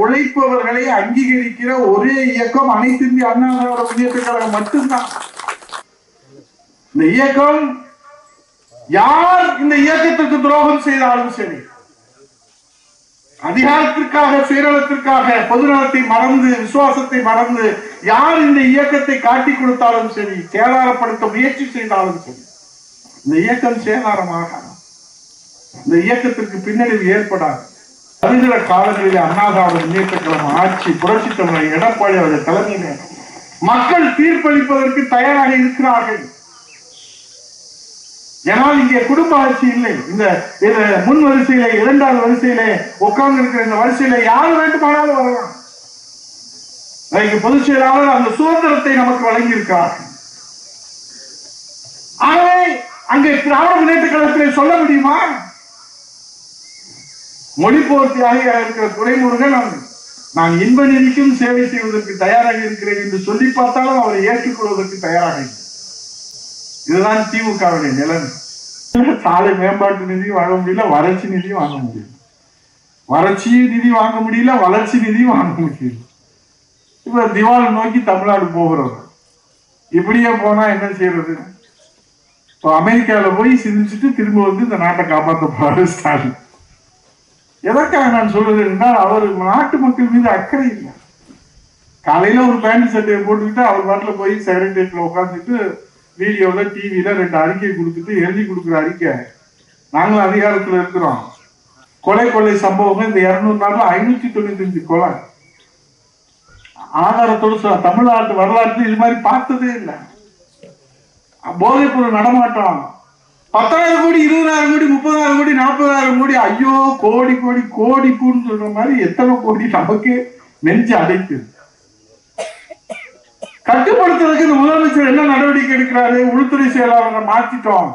உழைப்பவர்களை அங்கீகரிக்கிற ஒரே இயக்கம் அனைத்து இந்திய அண்ணா திராவிட முன்னேற்ற கழகம் மட்டும்தான். இந்த இயக்கம் யார் இந்த இயக்கத்திற்கு துரோகம் செய்தாலும் சரி அதிகாரத்திற்காக சுயநலத்திற்காக பொதுநலத்தை மறந்து விசுவாசத்தை மறந்து யார் இந்த இயக்கத்தை காட்டி கொடுத்தாலும் சரி சேதாரப்படுத்த முயற்சி செய்தாலும் சரி இந்த இயக்கம் சேதாரமாக இந்த இயக்கத்திற்கு பின்னடைவு ஏற்படாது. வருகிற காலங்களில் அண்ணாதிராவிட முன்னேற்ற கழகம் ஆட்சி புரட்சி தலைவர் எடப்பாடி அவர்கள் தலைமையில மக்கள் தீர்ப்பளிப்பதற்கு தயாராக இருக்கிறார்கள். ஏனால் இங்கே குடும்ப ஆட்சி இல்லை. இந்த இந்த முன் வரிசையில இரண்டாவது வரிசையில உட்கார்ந்து இருக்கிற இந்த வரிசையில யார் வேண்டுமானாலும் வரலாம். இன்னைக்கு பொதுச் செயலாளர் அந்த சுதந்திரத்தை நமக்கு வழங்கியிருக்கிறார் ஆகவே அங்கே திராவிட முன்னேற்ற கழகத்திலே சொல்ல முடியுமா? மொழிபோர்த்தியாக இருக்கிற துறைமுருகன் நான் நான் இன்ப நிதிக்கும் சேவை செய்வதற்கு தயாராக இருக்கிறேன் என்று சொல்லி பார்த்தாலும் அவரை ஏற்றுக்கொள்வதற்கு தயாராக இல்லை. இதுதான் திமுகவுடைய நிலைமை. சாலை மேம்பாட்டு நிதி வாங்க முடியல வறட்சி நிதியும் வாங்க முடியல. வறட்சி நிதி வாங்க முடியல வளர்ச்சி நிதியும் வாங்க முடியல. இப்ப திவால் நோக்கி தமிழ்நாடு போகிறோம். இப்படியே போனா என்ன செய்யறது? இப்போ அமெரிக்காவில் போய் சிந்திச்சுட்டு திரும்ப வந்து இந்த நாட்டை காப்பாற்ற போறாரு ஸ்டாலின். எதற்காக நான் சொல்றது என்றால் அவர் நாட்டு மக்கள் மீது அக்கறை இல்லை. காலையில் ஒரு பேண்ட் சட்டையை போட்டுக்கிட்டு அவர் பாட்டில் போய் செக்ரட்டரியேட்ல உட்காந்துட்டு வீடியோவில் டிவியில ரெண்டு அறிக்கை கொடுத்துட்டு எழுதி கொடுக்குற அறிக்கை. நாங்களும் அதிகாரத்தில் இருக்கிறோம். கொலை கொள்ளை சம்பவம் இந்த இரநூறு நாளில் ஐநூற்றி தொண்ணூற்றி அஞ்சு கொலை. ஆதாரத்தோடு சொல்ல தமிழ்நாட்டு வரலாற்று இது மாதிரி பார்த்ததே இல்லை. போதைப்பொருள் நடமாட்டம். பத்தாயிரம் கோடி இருபதாயிரம் கோடி முப்பதாயிரம் கோடி நாற்பதாயிரம் கோடி ஐயோ கோடி கோடி கோடி பூன்னு சொல்ற மாதிரி எத்தனை கோடி நமக்கு நெஞ்சு அடைக்குது. கட்டுப்படுத்துறதுக்கு இந்த முதலமைச்சர் என்ன நடவடிக்கை எடுக்கிறாரு? உள்துறை செயலாளரை மாத்திட்டோம்.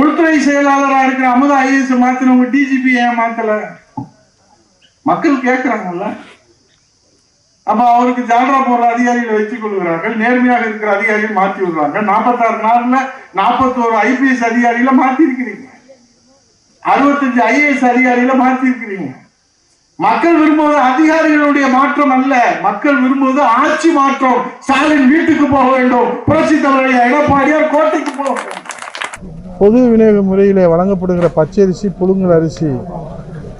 உள்துறை செயலாளரா இருக்கிற அமுதா ஐஏஎஸ் மாத்தினவங்க டிஜிபி ஏன் மாத்தல? மக்கள் கேட்கிறாங்கல்ல அப்ப அவருக்கு ஜால்ரா போடுற அதிகாரிகளை வச்சு கொள்கிறார்கள். நேர்மையாக இருக்கிற அதிகாரிகள் மாத்தி விடுறாங்க நாற்பத்தாறு நாள்ல நாற்பத்தோரு ஐபிஎஸ் அதிகாரிகளை மாத்தி இருக்கிறீங்க அறுபத்தஞ்சு ஐஏஎஸ் அதிகாரிகளை மாத்தி இருக்கிறீங்க மக்கள் விரும்புவது அதிகாரிகளுடைய மாற்றம் அல்ல. மக்கள் விரும்புவது ஆட்சி மாற்றம். ஸ்டாலின் வீட்டுக்கு போக வேண்டும். புரட்சி தலைவர் எடப்பாடியார் கோட்டைக்கு போக வேண்டும். பொது விநியோக முறையிலே வழங்கப்படுகிற பச்சரிசி புழுங்கல் அரிசி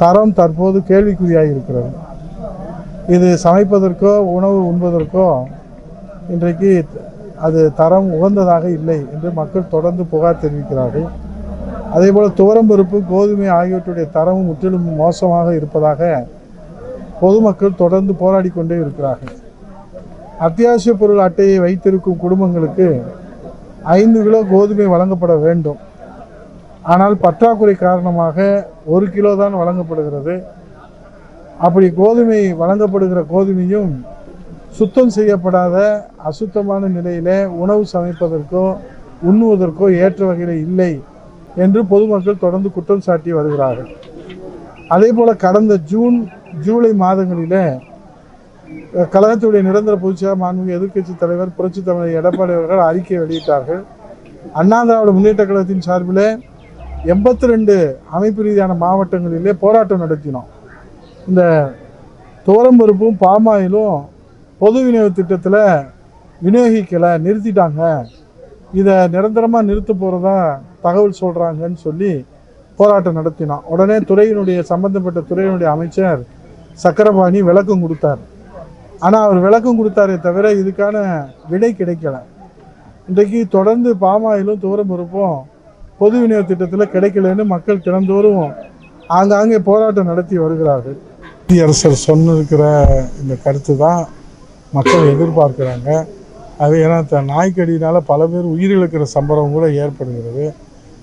தரம் தற்போது கேள்விக்குறியாக இருக்கிறது. இது சமைப்பதற்கோ உணவு உண்பதற்கோ இன்றைக்கு அது தரம் உகந்ததாக இல்லை என்று மக்கள் தொடர்ந்து புகார் தெரிவிக்கிறார்கள். அதேபோல் துவரம்பருப்பு கோதுமை ஆகியவற்றுடைய தரமும் முற்றிலும் மோசமாக இருப்பதாக பொதுமக்கள் தொடர்ந்து போராடி கொண்டே இருக்கிறார்கள். அத்தியாவசிய பொருள் அட்டையை வைத்திருக்கும் குடும்பங்களுக்கு ஐந்து கிலோ கோதுமை வழங்கப்பட வேண்டும். ஆனால் பற்றாக்குறை காரணமாக ஒரு கிலோ தான் வழங்கப்படுகிறது. அப்படி கோதுமை வழங்கப்படுகிற கோதுமையும் சுத்தம் செய்யப்படாத அசுத்தமான நிலையில் உணவு சமைப்பதற்கோ உண்ணுவதற்கோ ஏற்ற வகையில் இல்லை என்று பொதுமக்கள் தொடர்ந்து குற்றம் சாட்டி வருகிறார்கள். அதே போல் கடந்த ஜூன் ஜூலை மாதங்களிலே கழகத்துடைய நிரந்தர பொதுச்செயலாளர் மாண்புமிகு எதிர்க்கட்சி தலைவர் புரட்சி தலைவர் எடப்பாடி அவர்கள் அறிக்கை வெளியிட்டார்கள். அண்ணா திராவிட முன்னேற்ற கழகத்தின் சார்பில் எண்பத்தி ரெண்டு அமைப்பு ரீதியான மாவட்டங்களிலே போராட்டம் நடத்தினோம். இந்த துவரம்பருப்பும் பாமாயிலும் பொது விநியோக திட்டத்தில் விநியோகிக்கலை நிறுத்திட்டாங்க. இதை நிரந்தரமாக நிறுத்த போகிறதா தகவல் சொல்கிறாங்கன்னு சொல்லி போராட்டம் நடத்தினான். உடனே துறையினுடைய சம்பந்தப்பட்ட துறையினுடைய அமைச்சர் சக்கரபாணி விளக்கம் கொடுத்தார். ஆனால் அவர் விளக்கம் கொடுத்தாரே தவிர இதுக்கான விடை கிடைக்கல. இன்றைக்கு தொடர்ந்து பாமாயிலும் துவரம்பருப்பும் பொது விநியோக திட்டத்தில் கிடைக்கலன்னு மக்கள் தினந்தோறும் ஆங்காங்கே போராட்டம் நடத்தி வருகிறார்கள். அரசர் சொன்னிருக்கிற இந்த கருத்து தான் மக்கள் எதிர்பார்க்குறாங்க. அது ஏன்னா த- நாய்க்கடியினால் பல பேர் உயிரிழக்கிற சம்பவம் கூட ஏற்படுகிறது.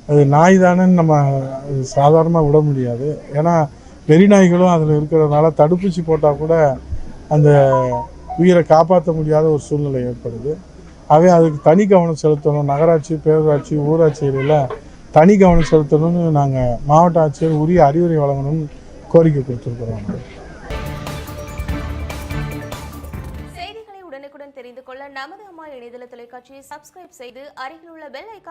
அது நாய் தானேன்னு நம்ம சாதாரணமாக விட முடியாது. ஏன்னா வெறி நாய்களும் அதில் இருக்கிறதுனால தடுப்பூசி போட்டால் கூட அந்த உயிரை காப்பாற்ற முடியாத ஒரு சூழ்நிலை ஏற்படுது. அவை அதுக்கு தனி கவனம் செலுத்தணும். நகராட்சி பேரூராட்சி ஊராட்சிகளில் தனி கவனம் செலுத்தணும்னு நாங்கள் மாவட்ட ஆட்சியர் உரிய அறிவுரை வழங்கணும்னு கோரிக்கை கொடுத்துருக்குறோம். செய்திகளை உடனுக்குடன் தெரிந்து கொள்ள நமது அம்மா இணையதள தொலைக்காட்சியை சப்ஸ்கிரைப் செய்து அருகில் உள்ள பெல் ஐக்கா